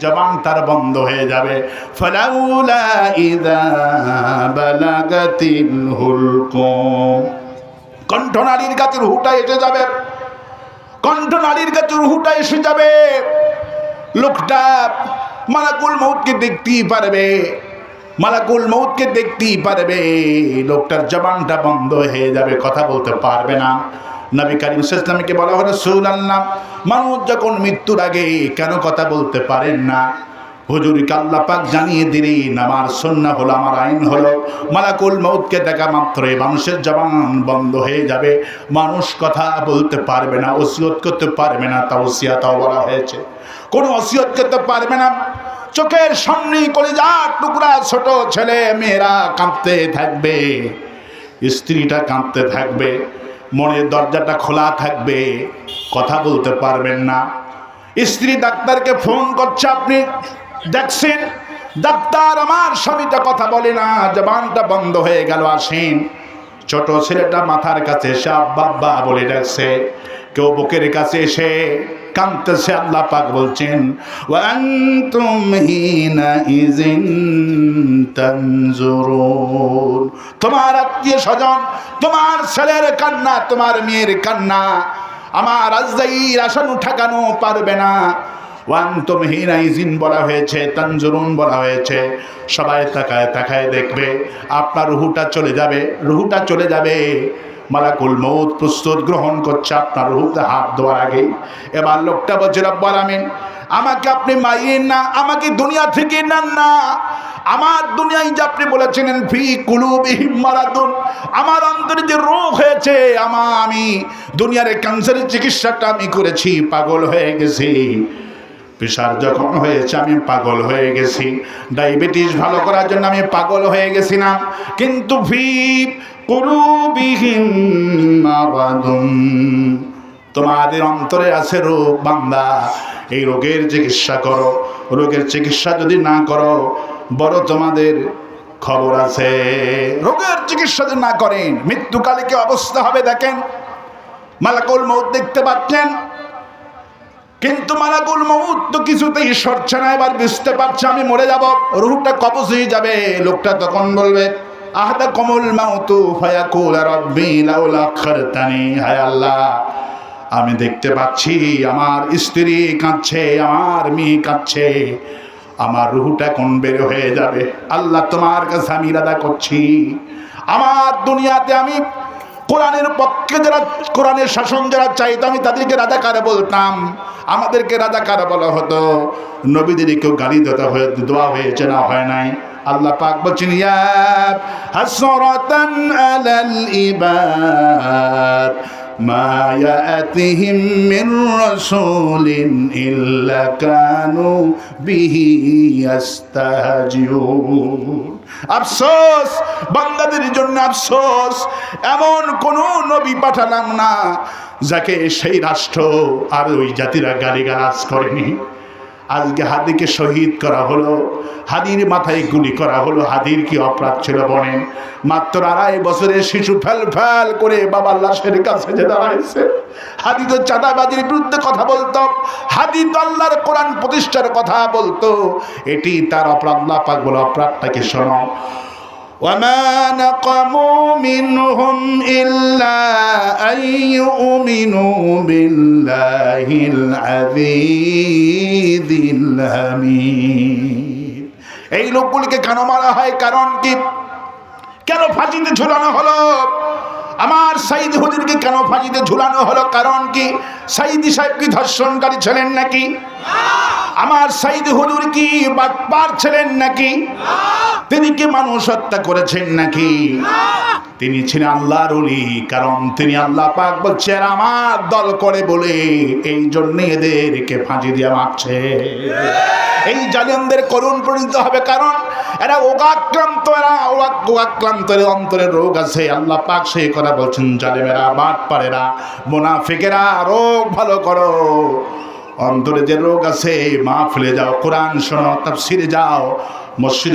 জবান তার বন্ধ হয়ে যাবে। ফালাউলা ইদা বালাগাতিল হুলকুম। কণ্ঠনালীর কাছে রুহুটা এসে যাবে। কণ্ঠনালীর কাছে হুটা এসে যাবে। লোকটা মালাকুল মৌতকে দেখতেই পারবে। মালাকুল মৌতকে দেখতেই পারবে। লোকটার জবানটা বন্ধ হয়ে যাবে, কথা বলতে পারবে না। নবী করিম ইসলামকে বলা হলো সুল আল্লাহ মানুষ যখন মৃত্যুর আগে কেন কথা বলতে পারেন না? হুজুরকে আল্লাহ পাক জানিয়ে দিলেন, আমার সন্না হলো, আমার আইন হলো, মালাকুল মৌতকে দেখা মাত্রই মানুষের জবান বন্ধ হয়ে যাবে, মানুষ কথা বলতে পারবে না, ওসিয়ত করতে পারবে না তা ওসিয়াতাও বলা হয়েছে। কোনো ওসিয়ত করতে পারবে না, চোখের সামনে যা টুকরা ছোট ছেলে মেয়েরা কাঁদতে থাকবে, স্ত্রীটা কাঁদতে থাকবে মনের দরজাটা খোলা থাকবে, কথা বলতে পারবেন না। স্ত্রী ডাক্তারকে ফোন করছে, আপনি দেখছেন? ডাক্তার আমার স্বামীটা কথা বলে না, জবানটা বন্ধ হয়ে গেল, আসেন। ছোট ছেলেটা মাথার কাছে আব্বা আব্বা বলে ডাকছে। কেউ বুকের কাছে এসে কাঁদতেছে, আল্লাহ পাক বলছেন তোমার আত্মীয় স্বজন, তোমার ছেলের কান্না, তোমার মেয়ের কান্না, আমার আজদাইর আসানু ঠেকানো পারবে না। ওয়ান্তম হিনাইজিন বলা হয়েছে, তানজুরুন বলা হয়েছে। সবাই তাকায় তাকায় দেখবে, আপনার রুহুটা চলে যাবে, রুহুটা চলে যাবে। মালাকুল মৌত প্রস্তুত গ্রহণ করছে আপনার রুহুতে হাত দেওয়ার আগে এবার লোকটা বলছে, রব্বাল আমিন আমাকে আপনি মাইয়েন না, আমাকে দুনিয়া থেকে নেন না। আমার দুনিয়ায় যে আপনি বলেছেন ফি কুলুবিহিম মারাদুন, আমার অন্তরে যে রোগ হয়েছে আমার আমি দুনিয়ার ক্যান্সারের চিকিৎসাটা আমি করেছি, পাগল হয়ে গেছি। প্রেশার যখন হয়েছে, আমি পাগল হয়ে গেছি। ডায়াবেটিস ভালো করার জন্য আমি পাগল হয়ে গেছিলাম। কিন্তু ফি মারাদুন তোমাদের অন্তরে আছে রোগ, বান্দা। এই রোগের চিকিৎসা করো। রোগের চিকিৎসা যদি না করো, বড় তোমাদের খবর আছে। রোগের চিকিৎসা যদি না করেন, মৃত্যুকালে কি অবস্থা হবে দেখেন? মালাকুল মৌত দেখতে পাচ্ছেন? কিন্তু মালাকুল মৌত তো কিছুতেই সরছে না, এবার বুঝতে পারছে আমি মরে যাব। রুহটা কবজ হয়ে যাবে, লোকটা তখন বলবে আহদা কমল মাউতু ফায়াকুল রব্বি লাউলা খারতানি, হায় আল্লাহ। আমি দেখতে পাচ্ছি আমার স্ত্রী কাঁদছে, আমার মেয়ে কাঁদছে, আমার রুহুটা কোন বের হয়ে যাবে? আল্লাহ তোমার কাছে আমি ইরাদা করছি। আমার দুনিয়াতে আমি কোরআনের পক্ষে যারা কোরআনের শাসন যারা চাইতো, আমি তাদেরকে রাজা রাজাকার বলতাম। আমাদেরকে রাজাকার বলা হতো। নবীদের কেউ গালি দেওয়া হয়ে দেওয়া হয়েছে না, হয় নাই। আল্লাহ পাক বলছেন, ইয়া হাসরাতান আলাল ইবাদ। মা ইয়াতিহিম মির রাসূলিন ইল্লা কানু বিহি ইস্তাহজিউন আফসোস, বান্দাদের জন্য আফসোস, এমন কোন নবী পাঠালাম না যাকে সেই রাষ্ট্র আর ওই জাতিরা গালিগালাজ করেনি। আজকে হাদিকে শহীদ করা হলো। হাদির মাথায় গুলি করা হলো হাদির কি অপরাধ ছিল বলেন মাত্র আড়াই বছরের শিশু ফেল ফেল করে বাবার লাশের কাছে যে দাঁড়াইছে হাদি তো চাঁদাবাজির বিরুদ্ধে কথা বলতো হাদি তো আল্লাহর কোরআন প্রতিষ্ঠার কথা বলতো এটি তার অপরাধ না পাক বলে অপরাধটাকে শোনো وما نقموا منهم إلا أن يؤمنوا بالله العزيز الحميد এই লোকগুলিকে কেন মারা হয়? কারণ কি? কেন ফাঁসিতে ঝুলানো হলো? আমার সাইদ হুজুরকে কেন ফাঁসিতে ঝুলানো হলো? কারণ কি? সাইদি সাহেব কি ধর্ষণকারী ছিলেন নাকি? আমার সাইদ হুজুর কি বাটপার ছিলেন নাকি? তিনি কি মানুষ হত্যা করেছেন নাকি? তিনি ছিলেন আল্লাহর অলি কারণ তিনি আল্লাহ পাক বলছেন, আমার দল করে বলে, এই জন্য এদেরকে ফাঁসি দিয়ে মারছে এই জালিমদের করুণ পরিণত হবে কারণ এরা ওগাক্রান্ত এরা ওগাক্রান্ত অন্তরের রোগ আছে। আল্লাহ পাক সেই কথা বলছেন, জালিমেরা মাঠ পারেরা, মোনাফিকেরা, রোগ ভালো করো। অন্তরে যে রোগ আছে মা ফেলে যাও। কোরআন শোনো তার সিরে যাও, মসজিদে